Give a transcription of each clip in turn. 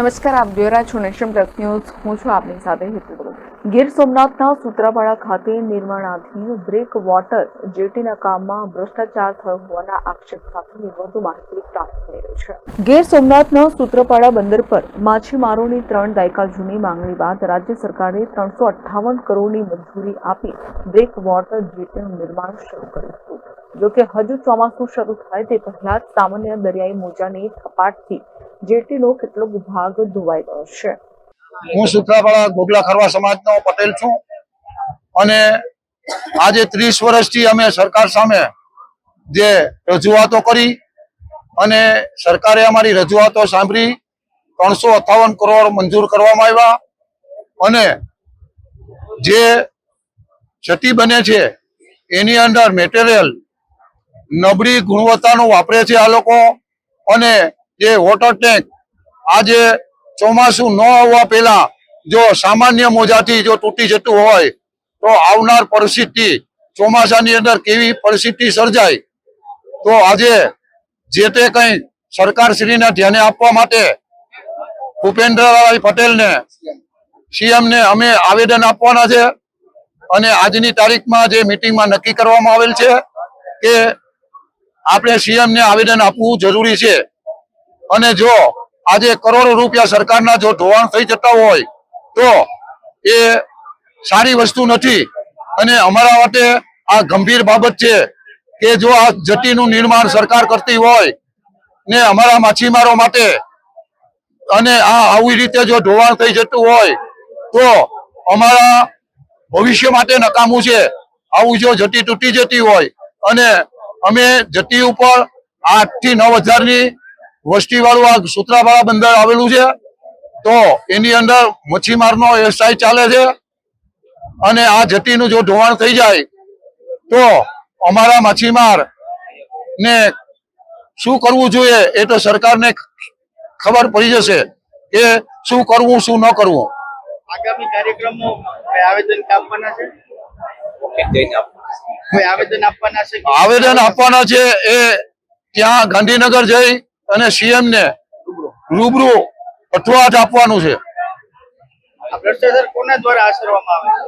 નમસ્કાર, આપ જોઈ રહ્યા છો નેશન પ્લસ ન્યૂઝ. હું છું આપની સાથે હેતુ ગુરુ. સોમનાથના સૂત્રાપાડા ખાતે નિર્માણાધીન બ્રેક વોટર જેટીના કામમાં ભ્રષ્ટાચાર થયો હોવાના આક્ષેપ સાથે વધુ માહિતી પ્રાપ્ત થઈ રહી છે. ગીર સોમનાથના સૂત્રાપાડા બંદર પર માછીમારોની ત્રણ દાયકા જૂની માંગણી બાદ રાજ્ય સરકારે ત્રણસો અઠ્ઠાવન કરોડની મંજૂરી આપી બ્રેક વોટર જેટીનું નિર્માણ શરૂ કર્યું હતું. જોકે હજુ ચોમાસું શરૂ થાય તે પહેલા જ સામાન્ય દરિયાઈ મોજાની થપાટથી જેટીનો કેટલોક ભાગ ધોવાઈ ગયો છે. હું સુત્રાપાડા ગોગલા ખરવા સમાજનો પટેલ છું અને આજે ત્રીસ વર્ષથી અમે સરકાર સામે જે રજૂઆતો કરી અને સરકારે અમારી રજૂઆતો સાંભળી ત્રણસો અઠાવન કરોડ મંજૂર કરવામાં આવ્યા અને જે ક્ષતિ બને છે એની અંદર મેટેરિયલ નબળી ગુણવત્તાનું વાપરે છે આ લોકો અને જે વોટર ટેન્ક આજે ચોમાસું ન આવવા પહેલા જો સામાન્ય મોજાથી જો તૂટી જતું હોય, તો આવનાર પરિસ્થિતિ ચોમાસાની અંદર કેવી પરિસ્થિતિ સર્જાય? તો આજે જે તે કંઈ સરકારશ્રીને ધ્યાને આપવા માટે ભૂપેન્દ્રભાઈ પટેલને સીએમને અમે આવેદન આપવાના છે અને આજની તારીખમાં જે મિટિંગમાં નક્કી કરવામાં આવેલ છે કે આપણે સીએમને આવેદન આપવું જરૂરી છે. અને જો આજે કરોડો રૂપિયા સરકારના જો ધોવાણ થઈ જતા હોય, તો એ સારી વસ્તુ નથી. અને અમારા માટે આ ગંભીર બાબત છે કે જો આ જટીનું નિર્માણ સરકાર કરતી હોય, ને અમારા માછીમારો માટે, અને આ આવી રીતે જો ધોવાણ થઈ જતું હોય, તો અમારા ભવિષ્ય માટે નકામું છે. આવું જો જટી તૂટી જતી હોય, અને અમે જટી ઉપર આઠથી નવ હજારની વસ્તી વાળું આ સુત્રાપાડા બંદર આવેલું છે તો એની અંદર મચ્છીમારનો વ્યવસાય ચાલે છે અને આ જતીનું જો ધોવાણ થઈ જાય તો અમારા માછીમાર ને શું કરવું જોઈએ એ તો સરકારને ખબર પડી જશે કે શું કરવું શું ન કરવું. આગામી કાર્યક્રમો આવેદન આપવાના છે? આવેદન આપવાના છે? આવેદન આપવાના છે એ ત્યાં ગાંધીનગર જઈ અને સીએમ ને રૂબરૂ અઠવાટ આપવાનું છે. ભ્રષ્ટાચાર કોના દ્વારા આચરવામાં આવે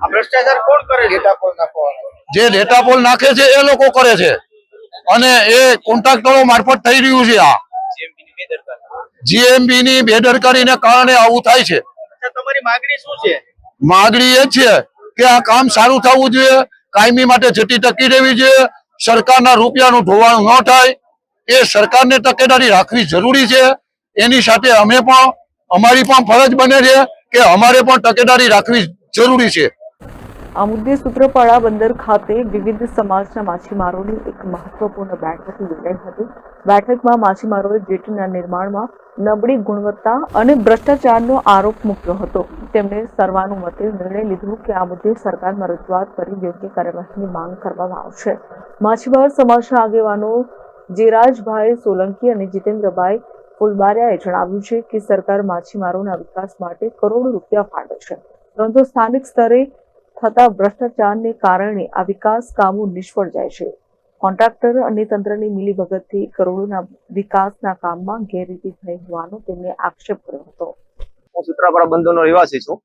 આ ભ્રષ્ટાચાર કોણ કરે છે? જે ડેટા પોલ નાખે છે એ લોકો કરે છે. અને એ કોન્ટ્રાક્ટરો મારફત થઈ રહ્યું છે આ. જીએમબી ની બેદરકારીને કારણે આવું થાય છે. તમારી માંગણી શું છે? માગણી એ છે કે આ કામ સારું થવું જોઈએ કાયમી માટે જટી ટકી રહેવી જોઈએ સરકારના રૂપિયાનું ધોવાણ ન થાય એ સરકારને તકેદારી રાખવી જરૂરી છે. એની સાથે અમે પણ, અમારી પણ ફરજ બને છે કે અમારે પણ તકેદારી રાખવી જરૂરી છે. આ મુદ્દે સૂત્રપાડા બંદર ખાતે વિવિધ સમાજના માછીમારોની એક મહત્વપૂર્ણ બેઠક યોજાઈ હતી. બેઠકમાં માછીમારોએ જેટીના નિર્માણમાં નબળી ગુણવત્તા અને ભ્રષ્ટાચારનો આરોપ મૂક્યો હતો. તેમણે સર્વાનુમતે નિર્ણય લીધો કે આ મુદ્દે સરકારમાં રજૂઆત કરી યોગ્ય કાર્યવાહીની માંગ કરવામાં આવશે. માછીમાર સમાજના આગેવાનો જીરાજભાઈ સોલંકી અને જીતેન્દ્રભાઈ ફુલબારિયાએ જણાવ્યું છે કે સરકાર માછીમારોના વિકાસ માટે કરોડો રૂપિયા ફાળવે છે. પરંતુ સ્થાનિક સ્તરે થતા ભ્રષ્ટાચારને કારણે આ વિકાસ કામો નિષ્ફળ જાય છે. કોન્ટ્રાક્ટર અને તંત્રની મિલીભગતથી કરોડોના વિકાસના કામમાં ગેરરીતિ થઈ હોવાનો તેમણે આક્ષેપ કર્યો હતો. હું સુત્રાપાડા બંદરનો રહેવાસી છું.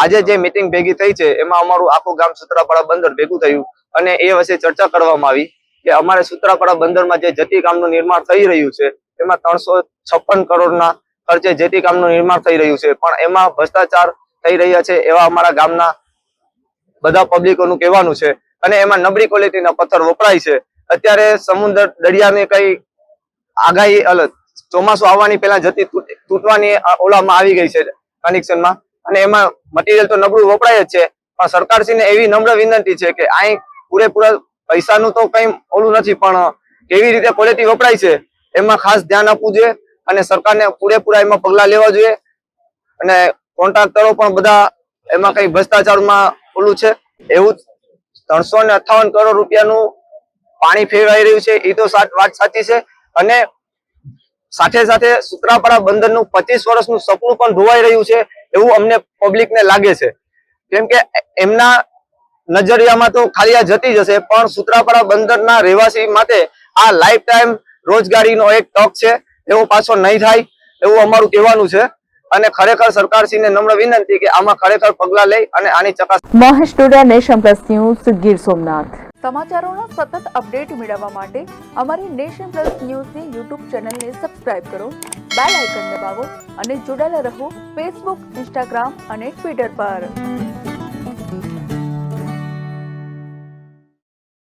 આજે જે મિટિંગ ભેગી થઈ છે, એમાં અમારું આખું ગામ સુત્રાપાડા બંદર ભેગું થયું અને એ વિશે ચર્ચા કરવામાં આવી. કે અમારે સુત્રાપાડા બંદરમાં જે જતી કામનું નિર્માણ થઈ રહ્યું છે, એમાં ત્રણસો છપ્પન કરોડના ખર્ચે જેટી કામનું નિર્માણ થઈ રહ્યું છે. પણ એમાં ભ્રષ્ટાચાર થઈ રહ્યા છે એવા અમારા ગામના બધા પબ્લિકોનું કહેવાનું છે. અને એમાં નબળી ક્વોલિટીના પથ્થર વપરાય છે. અત્યારે સમુદ્ર દરિયાને કઈ આગાહી અલગ ચોમાસું આવવાની પહેલા જતી તૂટ- તૂટવાની ઓલામાં આવી ગઈ છે કનેક્શનમાં અને એમાં મટીરિયલ તો નબળું વપરાય જ છે. પણ સરકારશ્રીને એવી નમ્ર વિનંતી છે કે અહીં પૂરેપૂરા પૈસાનું તો કઈ ઓલું નથી, પણ કેવી રીતે ક્વોલિટી વપરાય છે, એમાં ખાસ ધ્યાન આપવું જોઈએ અને સરકારને પૂરેપૂરા એમાં પગલા લેવા જોઈએ. અને કોન્ટ્રાક્ટરો પણ બધા એમાં કઈ ભ્રષ્ટાચારમાં ઓલું છે. એવું ત્રણસો ને અઠાવન કરોડ રૂપિયાનું પાણી ફેરવાઈ રહ્યું છે એ તો વાત સાચી છે. અને સાથે સાથે સુત્રાપાડા બંદરનું પચીસ વર્ષનું સપનું પણ ધોવાઈ રહ્યું છે, એવું અમને પબ્લિકને લાગે છે. કેમ કે એમના નજરિયામાં તો ખાલી આ જતી જશે પણ સુત્રાપાડા બંદરના રહેવાસી માટે આ લાઈફ ટાઈમ રોજગારીનો એક તક છે એવો પાછો નહીં થાય એવું અમારું કહેવાનું છે. અને ખરેખર સરકારશ્રીને નમ્ર વિનંતી કે આમાં ખરેખર પગલાં લઈ અને આની ચકાસણી Mahesh Doda nation plus news Gir Somnath. સમાચારોના સતત અપડેટ મેળવવા માટે અમારી નેશન પ્લસ ન્યૂઝની યુટ્યુબ ચેનલને સબસ્ક્રાઇબ કરો બેલ આઇકન દબાવો અને જોડાયેલા રહો ફેસબુક ઇન્સ્ટાગ્રામ અને ટ્વિટર પર.